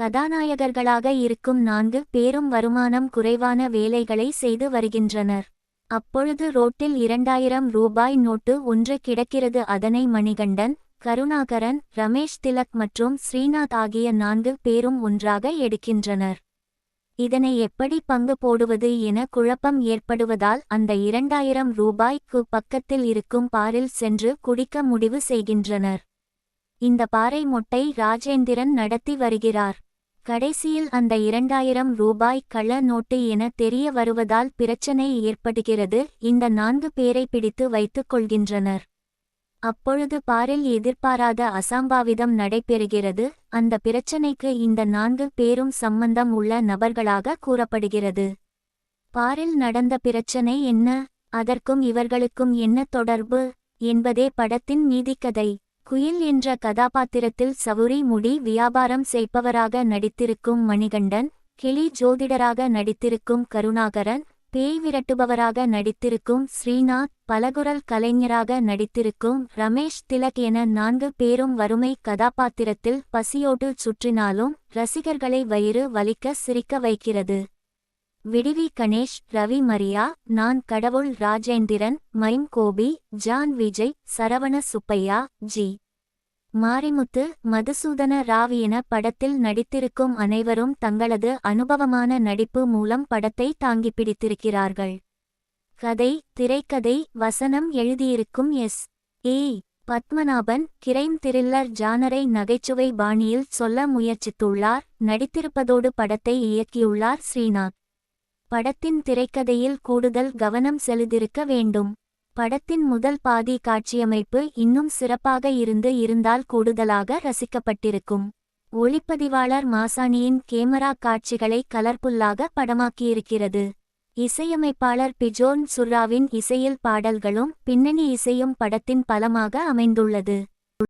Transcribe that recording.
கதாநாயகர்களாக இருக்கும் நான்கு பேரும் வருமானம் குறைவான வேலைகளை செய்து வருகின்றனர். அப்பொழுது ரோட்டில் இரண்டாயிரம் ரூபாய் நோட்டு ஒன்று கிடக்கிறது. அதனை மணிகண்டன் கருணாகரன் ரமேஷ் திலக் மற்றும் ஸ்ரீநாத் ஆகிய நான்கு பேரும் ஒன்றாக எடுக்கின்றனர். இதனை எப்படி பங்கு போடுவது என குழப்பம் ஏற்படுவதால் அந்த இரண்டாயிரம் ரூபாய்க்கு பக்கத்தில் இருக்கும் பாரில் சென்று குடிக்க முடிவு செய்கின்றனர். இந்த பாறை மொட்டை ராஜேந்திரன் நடத்தி வருகிறார். கடைசியில் அந்த இரண்டாயிரம் ரூபாய் கள்ள நோட்டு என தெரிய வருவதால் பிரச்சனை ஏற்படுகிறது. இந்த நான்கு பேரை பிடித்து வைத்துக் கொள்கின்றனர். அப்பொழுது பாரில் எதிர்பாராத அசாம்பாவிதம் நடைபெறுகிறது. அந்த பிரச்சனைக்கு இந்த நான்கு பேரும் சம்பந்தம் உள்ள நபர்களாக கூறப்படுகிறது. பாரில் நடந்த பிரச்சனை என்ன? அதற்கும் இவர்களுக்கும் என்ன தொடர்பு? என்பதே படத்தின் மீதிக்கதை குயில் என்ற கதாபாத்திரத்தில் சவுரி முடி வியாபாரம் செய்பவராக நடித்திருக்கும் மணிகண்டன் கிளி ஜோதிடராக நடித்திருக்கும் கருணாகரன் பேய் விரட்டுபவராக நடித்திருக்கும் ஸ்ரீநாத் பலகுரல் கலைஞராக நடித்திருக்கும் ரமேஷ் திலக் என நான்கு பேரும் வறுமை கதாபாத்திரத்தில் பசியோடு சுற்றினாலும் ரசிகர்களை வயிறு வலிக்க சிரிக்க வைக்கிறது. விடிவி கணேஷ் ரவி மரியா நான் கடவுள் Rajendran mime Gopi John Vijay Saravana Subbaiah G. Marimuthu Madhusudhana Rao என படத்தில் நடித்திருக்கும் அனைவரும் தங்களது அனுபவமான நடிப்பு மூலம் படத்தை தாங்கி பிடித்திருக்கிறார்கள். கதை திரைக்கதை வசனம் எழுதியிருக்கும் S. A. Padmanabhan crime thriller ஜானரை நகைச்சுவை பாணியில் சொல்ல முயற்சித்துள்ளார் நடித்திருப்பதோடு படத்தை இயக்கியுள்ளார் ஸ்ரீநாத். படத்தின் திரைக்கதையில் கூடுதல் கவனம் செலுத்திருக்க வேண்டும். படத்தின் முதல் பாதி காட்சியமைப்பு இன்னும் சிறப்பாக இருந்து இருந்தால் கூடுதலாக ரசிக்கப்பட்டிருக்கும். ஒளிப்பதிவாளர் மாசாணியின் கேமரா காட்சிகளை கலர்புல்லாக படமாக்கியிருக்கிறது. இசையமைப்பாளர் பிஜோன் சுர்ராவின் இசையில் பாடல்களும் பின்னணி இசையும் படத்தின் பலமாக அமைந்துள்ளது.